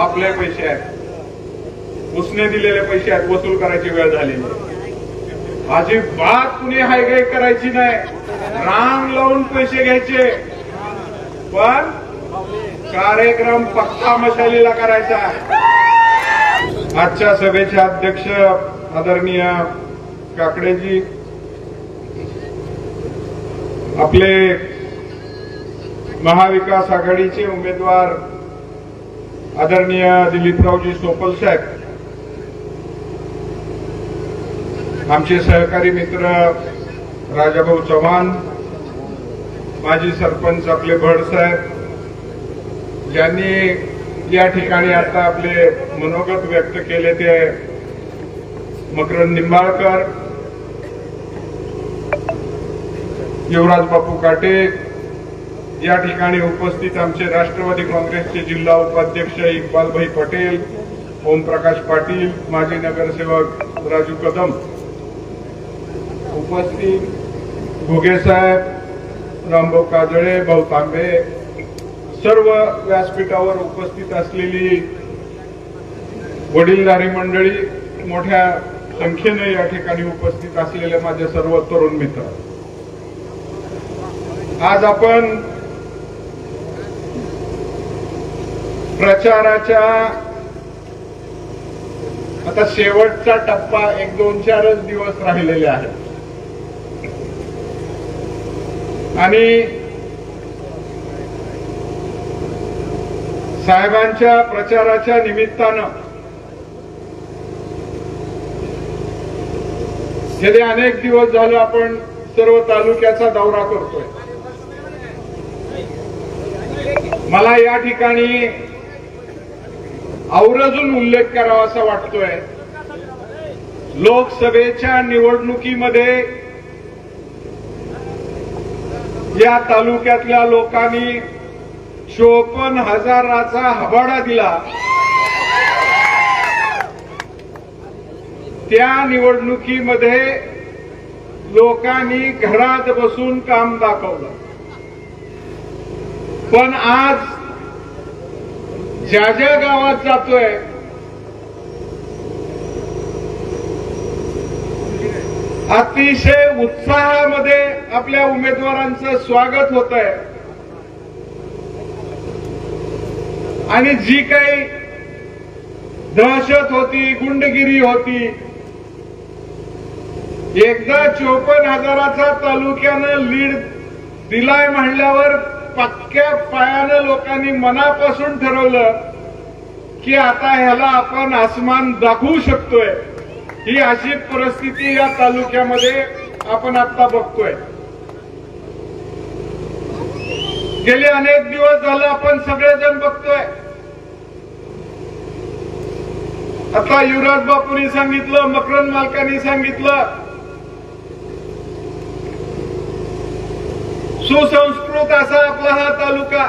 आपले पैसे आहेत. उसने दिलेले पैसे आहेत वसूल करायची वेळ झालेली माझी अजिबात कुणी हायगाई करायची नाही. रांग लावून पैसे घ्यायचे. पण कार्यक्रम पक्का मशालीला करायचा आजच्या सभेचे अध्यक्ष आदरणीय काकडेजी आपले महाविकास आघाडीचे उमेदवार आदरणीय दिलीपरावजी सोपल साहेब आमचे सहकारी मित्र राजाभाऊ चव्हाण माजी सरपंच आपले भड साहेब ज्यांनी या ठिकाणी आता आपले मनोगत व्यक्त केले ते मकरंद निंबाळकर युवराज बापू काटे या ठिकाणी उपस्थित आमचे राष्ट्रवादी काँग्रेसचे जिल्हा उपाध्यक्ष इक्बालभाई पटेल ओमप्रकाश पाटील माजी नगरसेवक राजू कदम उपस्थित भुगेसाहेब रामभाऊ काजळे भाऊ तांबे सर्व व्यासपीठावर उपस्थित असलेली वडीलधारी मंडळी मोठ्या संख्येने या ठिकाणी उपस्थित असलेले माझे सर्व तरुण मित्र. आज आपण प्रचाराच्या आता शेवटचा टप्पा एक दोन चारच दिवस राहिलेले आहेत. आणि साहेबांच्या प्रचाराच्या निमित्तानं गेले अनेक दिवस झालं आपण सर्व तालुक्याचा दौरा करतोय. मला या ठिकाणी आवर्जून उल्लेख करावा असा वाटतोय. लोकसभेच्या निवडणुकीमध्ये या तालुक्यातल्या लोकांनी चोपन्न हजाराचा हबाडा दिला. त्या निवडणुकीमध्ये लोकांनी घरात बसून काम दाखवलं. पण आज ज्या ज्या गावात जातोय अतिशय उत्साहामध्ये आपल्या उमेदवारांचं स्वागत होत आहे आणि जी काही दहशत होती गुंडगिरी होती एकदा चोपन्न हजाराचा तालुक्यानं लीड दिलाय म्हणल्यावर पक्क्या पायानं लोकांनी मनापासून ठरवलं की आता ह्याला आपण आसमान दाखवू शकतोय. ही अशी परिस्थिती या तालुक्यामध्ये आपण आता बघतोय. गेले अनेक दिवस झालं आपण सगळेजण बघतोय. आता युवराज बापूंनी सांगितलं मकरंद मालकांनी सांगितलं सुसंस्कृत असा आपला हा तालुका.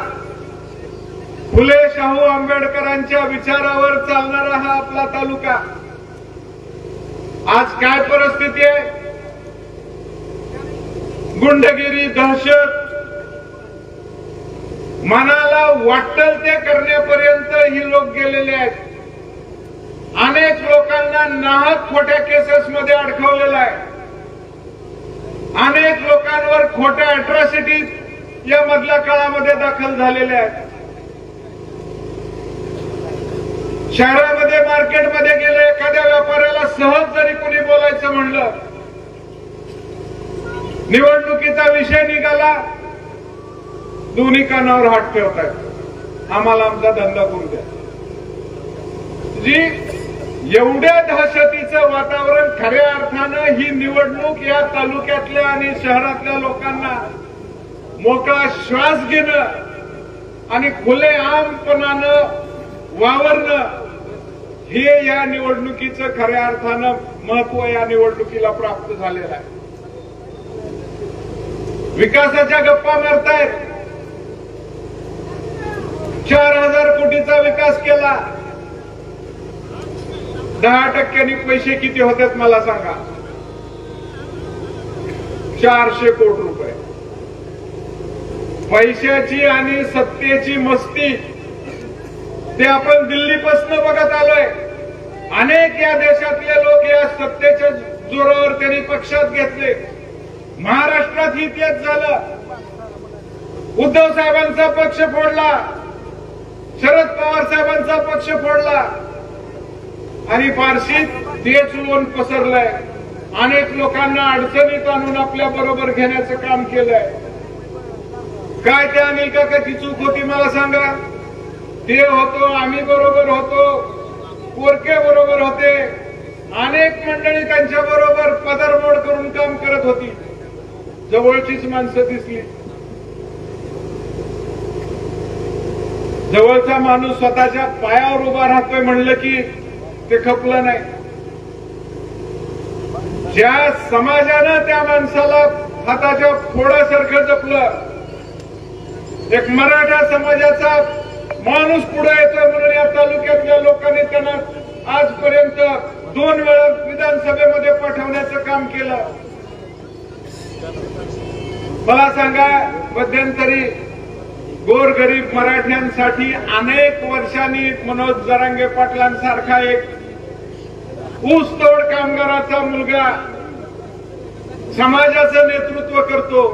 फुले शाहू आंबेडकरांच्या विचारावर चालणारा हा आपला तालुका. आज काय परिस्थिती आहे? गुंडगिरी दहशत. मनाला वाटल ते करण्यापर्यंत ही लोक गेलेले आहेत. अनेक लोकांना नाहक खोट्या केसेस मध्ये आहे. अनेक लोकांवर खोट्या अट्रॉसिटी या मधल्या काळामध्ये दाखल झालेल्या आहेत. शहरामध्ये मार्केटमध्ये गेले एखाद्या व्यापाऱ्याला सहज जरी कुणी बोलायचं म्हणलं निवडणुकीचा विषय निघाला दोन्ही कानावर हात ठेवतायत. आम्हाला आमचा धंदा करू द्या. जी एवढ्या दहशतीचं वातावरण खऱ्या अर्थानं ही निवडणूक या तालुक्यातल्या आणि शहरातल्या लोकांना मोकळा श्वास घेणं आणि खुले आमपणानं वावरणं हे या निवडणुकीचं खऱ्या अर्थानं महत्त्व या निवडणुकीला प्राप्त झालेलं आहे. विकासाच्या गप्पा मारतायत. चार हजार कोटीचा विकास केला. दहा टक्क्यांनी पैसे किती होतात मला सांगा? चारशे कोटी रुपये. पैशाची आणि सत्तेची मस्ती ते आपण दिल्लीपासून बघत आलोय. अनेक या देशातले लोक या सत्तेच्या जोरावर त्यांनी पक्षात घेतले. महाराष्ट्रात ही तेच झालं. उद्धव साहेबांचा पक्ष फोडला. शरद पवार साहेबांचा पक्ष फोडला. आणि फारशी तेच लोन पसरलंय. अनेक लोकांना अडचणीत आणून आपल्या बरोबर घेण्याचं काम केलंय. काय त्या अनिल काकाची चूक होती मला सांगा. ते होतो आम्ही बरोबर होतो पोरके बरोबर होते. अनेक मंडळी त्यांच्या बरोबर पदरमोड करून काम करत होती. जवळचीच माणसं दिसली. जवळचा माणूस स्वतःच्या पायावर उभा राहतोय म्हणलं की ते खपलं नाही. ज्या समाजानं त्या माणसाला हाताच्या फोडासारखं जपलं एक मराठा समाजाचा माणूस पुढे येतोय म्हणून या तालुक्यातल्या लोकांनी त्यांना आजपर्यंत दोन वेळा विधानसभेमध्ये पाठवण्याचं काम केलं. मला सांगा मध्यंतरी गोरगरीब मराठ्यांसाठी अनेक वर्षांनी मनोज जरांगे पाटलांसारखा एक ऊसतोड कामगाराचा मुलगा समाजाचं नेतृत्व करतो.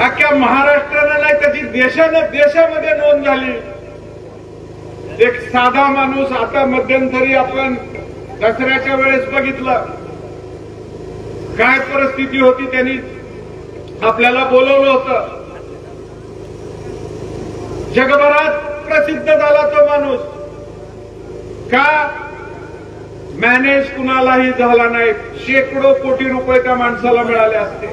अख्ख्या महाराष्ट्राला नाही त्याची देशानं देशामध्ये नोंद झाली. एक साधा माणूस आता मध्यंतरी आपण दसऱ्याच्या वेळेस बघितलं. काय परिस्थिती होती त्यांनी आपल्याला बोलवलं होत. जगभरात प्रसिद्ध झाला तो माणूस. का? मॅनेज कुणालाही झाला नाही. शेकडो कोटी रुपये त्या माणसाला मिळाले असते.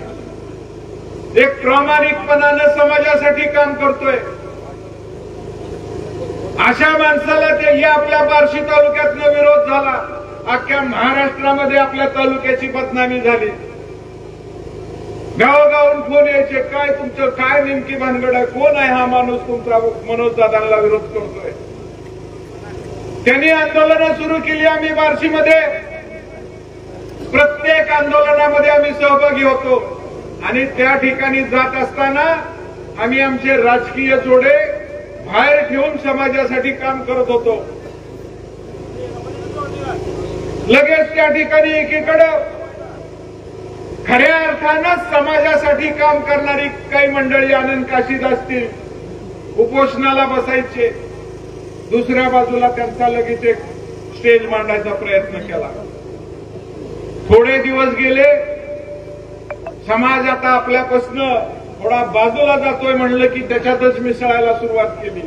एक प्रामाणिकपणानं समाजासाठी काम करतोय. अशा माणसाला ते या आपल्या बार्शी तालुक्यातनं विरोध झाला. अख्ख्या महाराष्ट्रामध्ये आपल्या तालुक्याची बदनामी झाली. गावागावून फोन यायचे काय तुमचं काय नेमकी भानगड आहे? कोण आहे हा माणूस तुमचा? मनोज दादांना विरोध करतोय. त्यांनी आंदोलनं सुरू केली आम्ही बार्शीमध्ये. प्रत्येक आंदोलनामध्ये आम्ही सहभागी होतो. आणि त्या ठिकाणी जात असताना आम्ही आमचे राजकीय जोडे बाहेर ठेवून समाजासाठी काम करत होतो. लगेच त्या ठिकाणी एकीकडं खऱ्या अर्थानं समाजासाठी काम करणारी काही मंडळी आनंद काशीत असतील. उपोषणाला बसायचे. दुसऱ्या बाजूला त्यांचा लगेच एक स्टेज मांडायचा प्रयत्न केला. थोडे दिवस गेले. समाज आता आपल्यापासनं थोडा बाजूला जातोय म्हणलं की त्याच्यातच मिसळायला सुरुवात केली.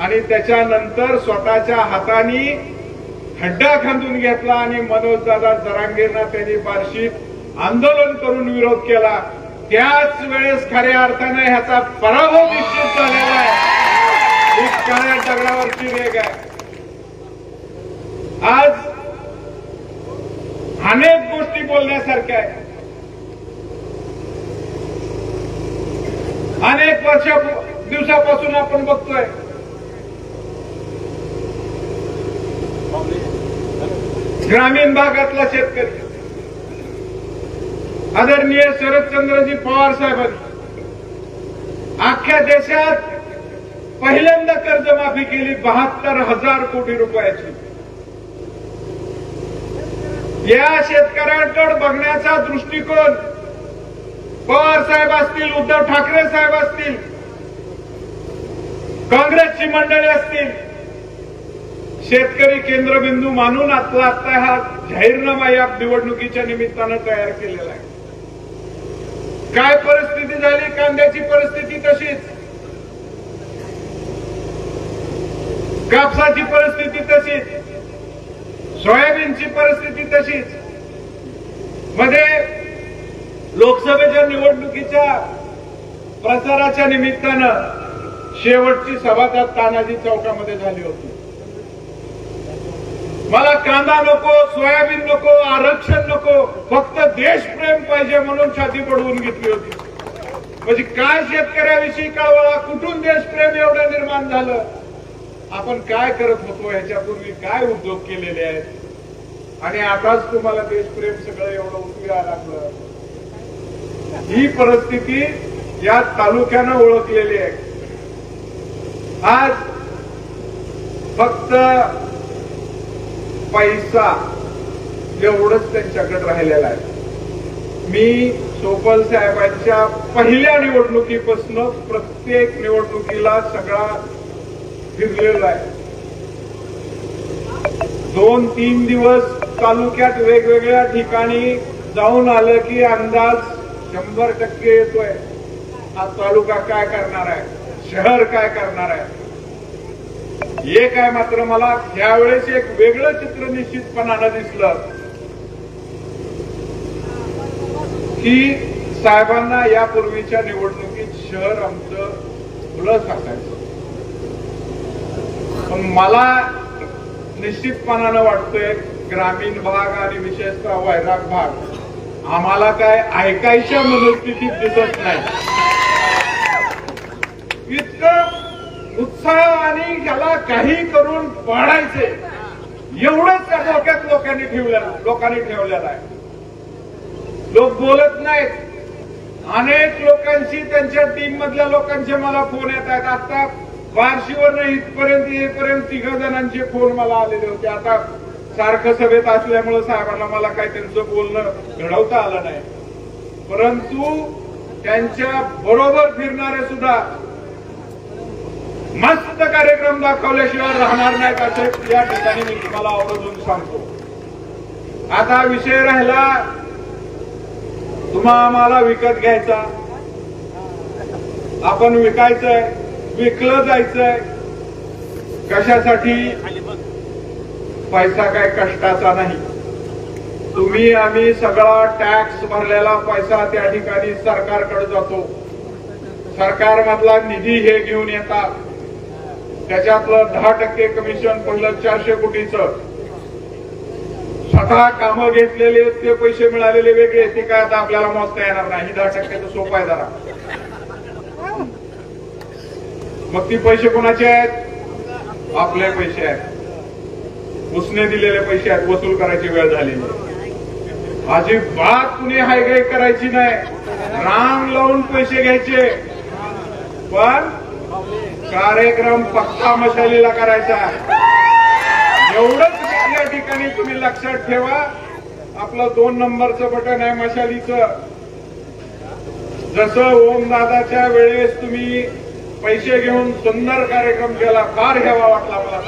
आणि त्याच्यानंतर स्वतःच्या हाताने खड्डा खांदून घेतला आणि मनोजदादा जरांगेंना त्यांनी बार्शीत आंदोलन करून विरोध केला. त्याच वेळेस खऱ्या अर्थाने ह्याचा पराभव निश्चित झालेला आहे. ही काळ्या दगडावरची रेग आहे. आज अनेक गोष्टी बोलण्यासारख्या आहेत. अनेक वर्षा दिवसापासून आपण बघतोय. ग्रामीण भागातला शेतकरी. आदरणीय शरदचंद्रजी पवार साहेबांनी अख्ख्या देशात पहिल्यांदा कर्जमाफी केली बहात्तर हजार कोटी रुपयाची. या शेतकऱ्यांकडे बघण्याचा दृष्टिकोन पवार साहेब असतील उद्धव ठाकरे साहेब असतील काँग्रेसची मंडळी असतील शेतकरी केंद्रबिंदू मानून आपला आता हा जाहीरनामा या निवडणुकीच्या निमित्तानं तयार केलेला आहे. काय परिस्थिती झाली? कांद्याची परिस्थिती तशीच. कापसाची परिस्थिती तशीच. सोयाबीनची परिस्थिती तशीच. मध्ये लोकसभेच्या निवडणुकीच्या प्रचाराच्या निमित्तानं शेवटची सभा त्या तानाजी चौकामध्ये झाली होती. मला कांदा नको सोयाबीन नको आरक्षण नको फक्त देशप्रेम पाहिजे म्हणून छाती पडवून घेतली होती. म्हणजे काय शेतकऱ्याविषयी कळवळा कुठून देशप्रेम एवढं निर्माण झालं? आपण काय करत होतो? ह्याच्यापूर्वी काय उद्योग केलेले आहेत? आणि आताच तुम्हाला देशप्रेम सगळं एवढं उतरायला लागलं. ही परिस्थिती या तालुक्यानं ओळखलेली आहे. आज फक्त पैसा एवढंच त्यांच्याकडे राहिलेला आहे. मी सोपल साहेबांच्या पहिल्या निवडणुकीपासून प्रत्येक निवडणुकीला सगळा फिरलेला आहे. दोन तीन दिवस तालुक्यात वेगवेगळ्या ठिकाणी जाऊन आलं की अंदाज शंभर टक्के येतोय. हा तालुका काय करणार आहे? शहर काय करणार आहे? एक आहे मात्र मला त्यावेळेस एक वेगळं चित्र निश्चितपणानं दिसलं. की साहेबांना यापूर्वीच्या निवडणुकीत शहर आमचं खुलंच असायचं पण मला निश्चितपणानं वाटतंय ग्रामीण भाग आणि विशेषतः वैराग भाग आम्हाला काय ऐकायच्या मनस्थितीत दिसत नाही. इतकं उत्साह आणि याला काही करून पाडायचे. एवढंच त्या डोक्यात लोकांनी ठेवलेलं लोकांनी ठेवलेलं आहे. लोक बोलत नाहीत. अनेक लोकांशी त्यांच्या टीम मधल्या लोकांचे मला फोन येत आहेत. आता बार्शीवर इथपर्यंत येईपर्यंत तिघ जणांचे फोन मला आलेले होते. आता सारखं सभेत असल्यामुळे साहेबांना मला काही त्यांचं बोलणं घडवता आलं नाही. परंतु त्यांच्या बरोबर फिरणारे सुद्धा मस्त कार्यक्रम दाखवल्याशिवाय राहणार नाही असे या ठिकाणी मी तुम्हाला आवर्जून सांगतो. आता विषय राहिला तुम्हा आम्हाला विकत घ्यायचा. आपण विकायचंय विकलं जायचंय. कशासाठी? पैसा काय कष्टाचा नाही. तुम्ही आम्ही सगळा टॅक्स भरलेला पैसा त्या ठिकाणी सरकारकडे जातो. सरकारमधला निधी हे घेऊन येतात. त्याच्यातलं दहा टक्के कमिशन पडलं चारशे कोटीचं. स्वतः कामं घेतलेले ते पैसे मिळालेले वेगळे ते काय आता आपल्याला मोजता येणार नाही. दहा टक्क्याचं सोपं आहे जरा. मग ती पैसे कोणाचे आहेत? आपले पैसे आहेत. उसने दिलेले पैसे आहेत वसूल करायची वेळ झालेली आहे. अजिबात कुणी हायगाई करायची नाही. रांग लावून पैसे घ्यायचे. पण कार्यक्रम पक्का मशालीला करायचा एवढंच या ठिकाणी तुम्ही लक्षात ठेवा. आपलं दोन नंबरचं बटन आहे मशालीचं. जसं ओम दादाच्या वेळेस तुम्ही पैसे घेऊन सुंदर कार्यक्रम केला फार घ्यावा वाटला मला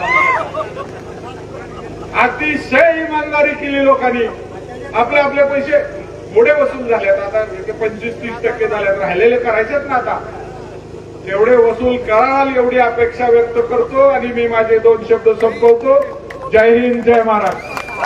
अतिशय इमानदारी केली लोकांनी. आपले आपले पैसे पुढे वसूल झालेत. आता पंचवीस तीस टक्के झाले राहिलेले करायचेत ना आता. तेवढे वसूल कराल एवढी अपेक्षा व्यक्त करतो आणि मी माझे दोन शब्द संपवतो. जय हिंद जय महाराष्ट्र.